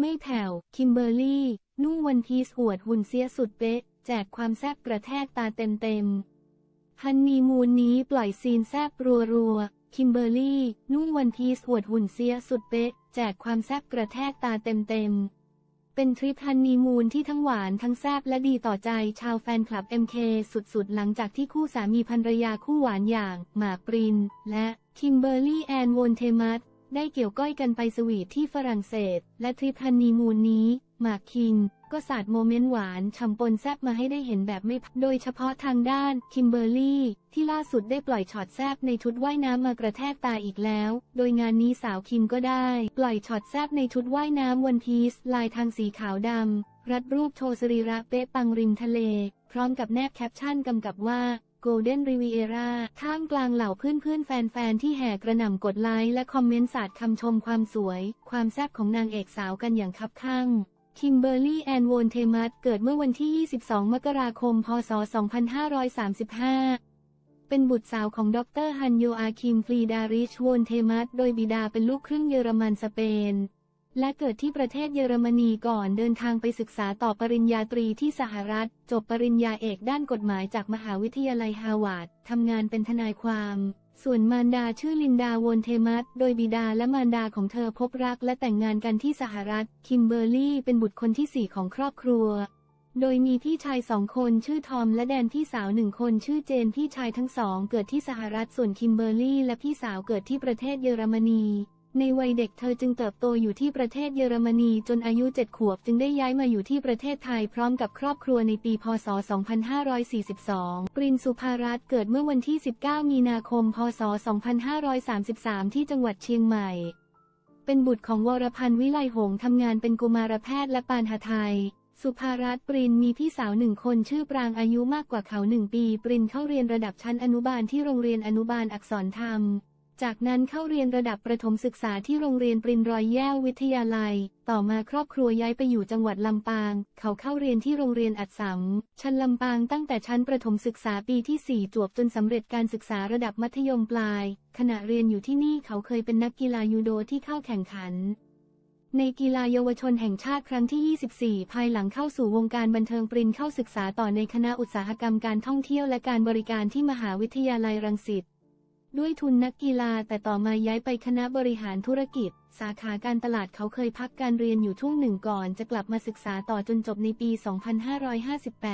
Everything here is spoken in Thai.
ไม่แผ่ว คิมเบอร์รี่ นุ่งวันพีซอวดหุ่นเสียสุดเป๊ะ แจกความแซบกระแทกตาเต็มๆ ฮันนีมูนนี้ปล่อยซีนแซบรัวๆ คิมเบอร์รี่ นุ่งวันพีซอวดหุ่นเสียสุดเป๊ะ แจกความแซบกระแทกตาเต็มๆเป็นทริปฮันนีมูนที่ทั้งหวานทั้งแซบและดีต่อใจชาวแฟนคลับ MK สุดๆ หลังจากที่คู่สามีภรรยาคู่หวานอย่าง หมากปริน และ คิมเบอร์รี่แอนโวนเทมัส ได้เกี่ยวก้อยกันไปสวีทที่ฝรั่งเศส และทริปฮันนีมูนนี้ หมากคิมก็สาดโมเมนต์หวานฉ่ำปนแซบมาให้ได้เห็นแบบไม่พักโดยเฉพาะทางด้านคิมเบอร์รี่ ที่ล่าสุดได้ปล่อยช็อตแซบในชุดว่ายน้ำมากระแทกตาอีกแล้ว โดยงานนี้สาวคิมก็ได้ ปล่อยช็อตแซบในชุดว่ายน้ำวันพีซลายทางสีขาวดำรัดรูปโชว์สรีระเป๊ะปังริมทะเล พร้อมกับแนบแคปชั่นกำกับว่า Golden Riviera ท่ามกลางเหล่าเพื่อนๆ แฟนๆ ที่แห่กระหน่ำกดไลค์และคอมเมนต์สาดคำชมความสวย ความแซ่บของนางเอกสาวกันอย่างคับข้างคิมเบอร์รี่แอนโวนเทมัสเกิดเมื่อวันที่ 22 มกราคม พศ 2535 เป็นบุตรสาวของดรฮันโยอาคิมฟรีดาริชโวนเทมัสโดยบิดาเป็นลูกครึ่งเยอรมันสเปน และเกิดที่ประเทศเยอรมนีก่อนเดินทางไปศึกษาต่อปริญญาตรีที่สหรัฐ จบปริญญาเอกด้านกฎหมายจากมหาวิทยาลัยฮาวาดทำงานเป็นทนายความ ส่วนมารดาชื่อลินดาโวนเทมัสโดยบิดาและมารดาของเธอพบรักและแต่งงานกันที่สหรัฐ คิมเบอร์รี่เป็นบุตรคนที่สี่ของครอบครัว โดยมีพี่ชายสองคนชื่อทอมและแดนพี่สาวหนึ่งคนชื่อเจนพี่ชายทั้งสองเกิดที่สหรัฐส่วนคิมเบอร์รี่และพี่สาวเกิดที่ประเทศเยอรมนี ในวัยเด็กเธอจึงเติบโตอยู่ที่ประเทศเยอรมนีจนอายุ 7 ขวบจึงได้ย้ายมาอยู่ที่ประเทศไทยพร้อมกับครอบครัวในปี พศ 2542 ปรินสุภารัตน์เกิดเมื่อวันที่ 19 มีนาคม พศ 2533 ที่จังหวัดเชียงใหม่ เป็นบุตรของวรพันธ์วิไลหงส์ทำงานเป็นกุมารแพทย์และปานหไทย สุภารัตน์ปรินมีพี่สาวหนึ่งคนชื่อปรางอายุมากกว่าเขาหนึ่งปี ปรินเข้าเรียนระดับชั้นอนุบาลที่โรงเรียนอนุบาลอักษรธรรม จากนั้นเข้าเรียนระดับประถมศึกษาที่โรงเรียนปรินรอยแย้ววิทยาลัย ต่อมาครอบครัวย้ายไปอยู่จังหวัดลำปาง เขาเข้าเรียนที่โรงเรียนอัดสำชั้นลำปางตั้งแต่ชั้นประถมศึกษาปีที่ 4 จวบจนสำเร็จการศึกษาระดับมัธยมปลาย ขณะเรียนอยู่ที่นี่เขาเคยเป็นนักกีฬายูโดที่เข้าแข่งขันในกีฬาเยาวชนแห่งชาติครั้งที่ 24 ภายหลังเข้าสู่วงการบันเทิงปรินเข้าศึกษาต่อในคณะอุตสาหกรรมการท่องเที่ยวและการบริการที่มหาวิทยาลัยรังสิต ด้วยทุนนักกีฬาแต่ต่อมาย้ายไปคณะบริหารธุรกิจ สาขาการตลาดเขาเคยพักการเรียนอยู่ช่วงหนึ่งก่อนจะกลับมาศึกษาต่อจนจบในปี 2558